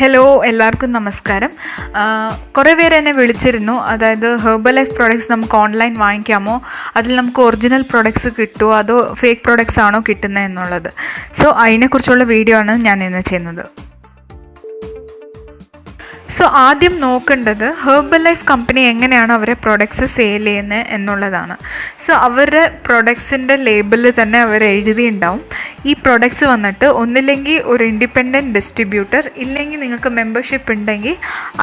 Hello എല്ലാവർക്കും നമസ്കാരം. കുറേ പേര് എന്നെ വിളിച്ചിരുന്നു. അതായത് ഹെർബൽ ലൈഫ് പ്രോഡക്റ്റ്സ് നമുക്ക് ഓൺലൈൻ വാങ്ങിക്കാമോ? അതിൽ നമുക്ക് ഒറിജിനൽ പ്രോഡക്റ്റ്സ് കിട്ടുമോ അതോ ഫേക്ക് പ്രോഡക്റ്റ്സ് ആണോ കിട്ടുന്നത് എന്നുള്ളത് സോ അതിനെക്കുറിച്ചുള്ള വീഡിയോ ആണ് ഞാൻ ഇന്ന് ചെയ്യുന്നത്. സോ ആദ്യം നോക്കേണ്ടത് ഹെർബൽ ലൈഫ് കമ്പനി എങ്ങനെയാണ് അവരെ പ്രൊഡക്ട്സ് സെയിൽ ചെയ്യുന്നത് എന്നുള്ളതാണ്. സോ അവരുടെ പ്രൊഡക്ട്സിന്റെ ലേബിളിൽ തന്നെ അവർ എഴുതിയിട്ടുണ്ടാവും. ഈ പ്രൊഡക്ട്സ് വന്നിട്ട് ഒന്നില്ലെങ്കിൽ ഒരു ഇൻഡിപെൻഡന്റ് ഡിസ്ട്രിബ്യൂട്ടർ ഇല്ലെങ്കിൽ നിങ്ങൾക്ക് മെമ്പർഷിപ്പ് ഉണ്ടെങ്കിൽ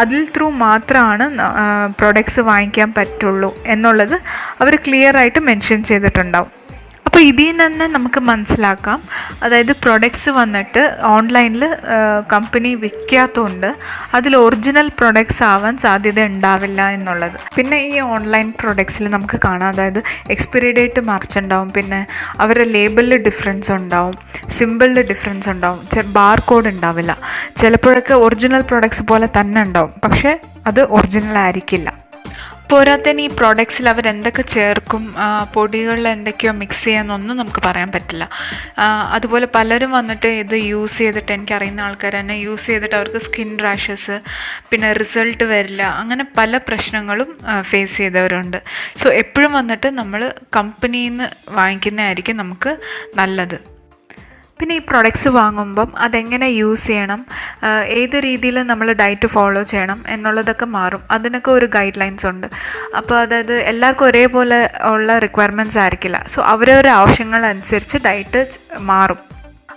അതിൽ ത്രൂ മാത്രമാണ് പ്രൊഡക്ട്സ് വാങ്ങിക്കാൻ പറ്റുള്ളൂ എന്നുള്ളത് അവർ ക്ലിയർ ആയിട്ട് മെൻഷൻ ചെയ്തിട്ടുണ്ടാവും. അപ്പോൾ ഇതിൽ നിന്ന് നമുക്ക് മനസ്സിലാക്കാം. അതായത് പ്രൊഡക്ട്സ് വന്നിട്ട് ഓൺലൈനിൽ കമ്പനി വിൽക്കാത്തതുകൊണ്ട് അതിൽ ഒറിജിനൽ പ്രൊഡക്ട്സ് ആവാൻ സാധ്യത ഉണ്ടാവില്ല എന്നുള്ളത്. പിന്നെ ഈ ഓൺലൈൻ പ്രൊഡക്ട്സിൽ നമുക്ക് കാണാം. അതായത് എക്സ്പയറി ഡേറ്റ് മറിച്ചുണ്ടാവും പിന്നെ അവരുടെ ലേബലിൽ ഡിഫറൻസ് ഉണ്ടാവും. സിമ്പിളിൽ ഡിഫറൻസ് ഉണ്ടാവും. ബാർ കോഡ് ഉണ്ടാവില്ല. ചിലപ്പോഴൊക്കെ ഒറിജിനൽ പ്രൊഡക്ട്സ് പോലെ തന്നെ ഉണ്ടാവും. പക്ഷേ അത് ഒറിജിനൽ ആയിരിക്കില്ല. പോരാത്തതിന് ഈ പ്രോഡക്ട്സിൽ അവർ എന്തൊക്കെ ചേർക്കും പൊടികളിൽ എന്തൊക്കെയോ മിക്സ് ചെയ്യാമെന്നൊന്നും നമുക്ക് പറയാൻ പറ്റില്ല. അതുപോലെ പലരും വന്നിട്ട് ഇത് യൂസ് ചെയ്തിട്ട് എനിക്കറിയുന്ന ആൾക്കാർ തന്നെ യൂസ് ചെയ്തിട്ട് അവർക്ക് സ്കിൻ റാഷസ് പിന്നെ റിസൾട്ട് വരില്ല അങ്ങനെ പല പ്രശ്നങ്ങളും ഫേസ് ചെയ്തവരുണ്ട്. സോ എപ്പോഴും വന്നിട്ട് നമ്മൾ കമ്പനിയിൽ നിന്ന് വാങ്ങിക്കുന്നതായിരിക്കും നമുക്ക് നല്ലത്. പിന്നെ ഈ പ്രൊഡക്ട്സ് വാങ്ങുമ്പം അതെങ്ങനെ യൂസ് ചെയ്യണം? ഏത് രീതിയിൽ നമ്മൾ ഡയറ്റ് ഫോളോ ചെയ്യണം എന്നുള്ളതൊക്കെ മാറും. അതിനൊക്കെ ഒരു ഗൈഡ് ലൈൻസ് ഉണ്ട്. അപ്പോൾ അതായത് എല്ലാവർക്കും ഒരേപോലെ ഉള്ള റിക്വയർമെന്റ്സ് ആയിരിക്കില്ല. സോ അവരവരുടെ ആവശ്യങ്ങൾ അനുസരിച്ച് ഡയറ്റ് മാറും.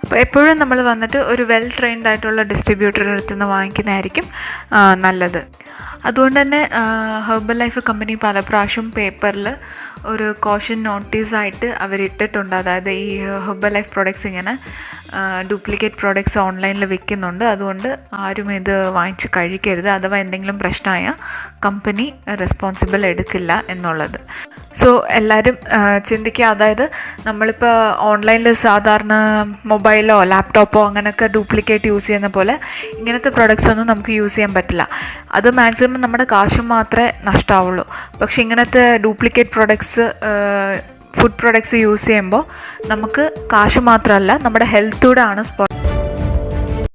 അപ്പോൾ എപ്പോഴും നമ്മൾ വന്നിട്ട് ഒരു വെൽ ട്രെയിൻഡ് ആയിട്ടുള്ള ഡിസ്ട്രിബ്യൂട്ടറുടെ അടുത്ത് നിന്ന് വാങ്ങിക്കുന്നതായിരിക്കും നല്ലത്. അതുകൊണ്ട് തന്നെ ഹെർബൽ ലൈഫ് കമ്പനി പല പ്രാവശ്യം പേപ്പറിൽ ഒരു കോഷൻ നോട്ടീസായിട്ട് അവരിട്ടിട്ടുണ്ട്. അതായത് ഈ ഹെർബൽ ലൈഫ് പ്രോഡക്റ്റ്സ് ഇങ്ങനെ ഡ്യൂപ്ലിക്കേറ്റ് പ്രോഡക്ട്സ് ഓൺലൈനിൽ വിൽക്കുന്നുണ്ട് അതുകൊണ്ട് ആരും ഇത് വാങ്ങിച്ച് കഴിക്കരുത്. അഥവാ എന്തെങ്കിലും പ്രശ്നമായ കമ്പനി റെസ്പോൺസിബിൾ എടുക്കില്ല എന്നുള്ളത്. സോ എല്ലാവരും ചിന്തിക്കുക. അതായത് നമ്മളിപ്പോൾ ഓൺലൈനിൽ സാധാരണ മൊബൈലോ ലാപ്ടോപ്പോ അങ്ങനെയൊക്കെ ഡ്യൂപ്ലിക്കേറ്റ് യൂസ് ചെയ്യുന്ന പോലെ ഇങ്ങനത്തെ പ്രൊഡക്ട്സ് ഒന്നും നമുക്ക് യൂസ് ചെയ്യാൻ പറ്റില്ല. അത് മാക്സിമം നമ്മുടെ കാശും മാത്രമേ നഷ്ടമാവുള്ളൂ പക്ഷേ ഇങ്ങനത്തെ duplicate products food products use ചെയ്യുമ്പോൾ നമുക്ക് കാശ് മാത്രമല്ല നമ്മുടെ ഹെൽത്തൂടെ ആണ് സ്പോ